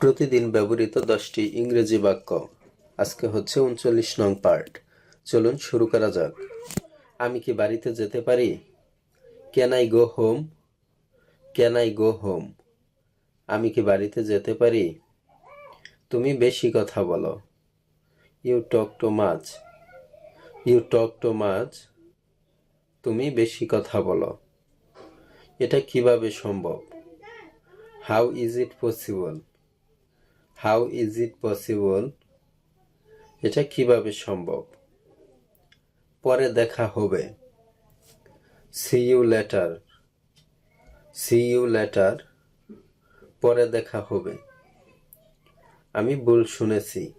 প্রতিদিন ব্যবহৃত দশটি ইংরেজি বাক্য। আজকে হচ্ছে উনচল্লিশ নং পার্ট। চলুন শুরু করা যাক। আমি কি বাড়িতে যেতে পারি? Can I go home can I go home আমি কি বাড়িতে যেতে পারি? তুমি বেশি কথা বলো। You talk too much you talk too much তুমি বেশি কথা বলো। এটা কীভাবে সম্ভব? How is it possible how is it possible এটা কীভাবে সম্ভব? পরে দেখা হবে। See you later see you later পরে দেখা হবে। আমি ভুল শুনেছি।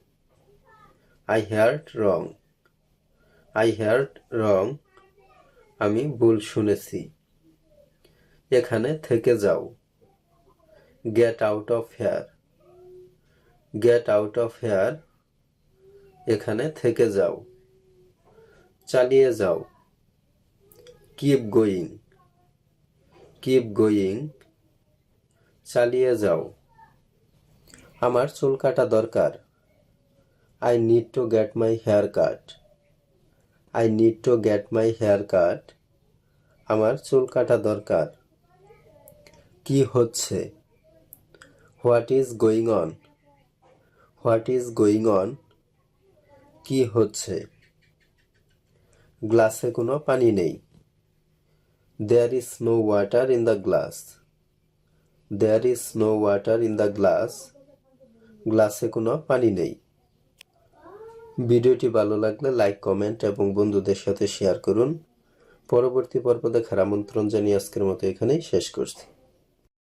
I heard wrong I heard wrong আমি ভুল শুনেছি। এখানে থেকে যাও। Get out of here get out of here এখানে থেকে যাও, চালিয়ে যাও কিপ গোয়িং কিপ গোয়িং চালিয়ে যাও, আমার চুল কাটা দরকার I need to get my hair cut I need to get my hair cut আমার চুল কাটা দরকার, কি হচ্ছে what is going on what is going on? কি হচ্ছে? গ্লাসে কোনো পানি নেই। There is no water in the glass there is no water in the glass গ্লাসে কোনো পানি নেই। ভিডিওটি ভালো লাগলে লাইক, কমেন্ট এবং বন্ধুদের সাথে শেয়ার করুন। পরবর্তী পর্ব দেখার আমন্ত্রণ জানিয়ে আজকের মতো এখানেই শেষ করছি।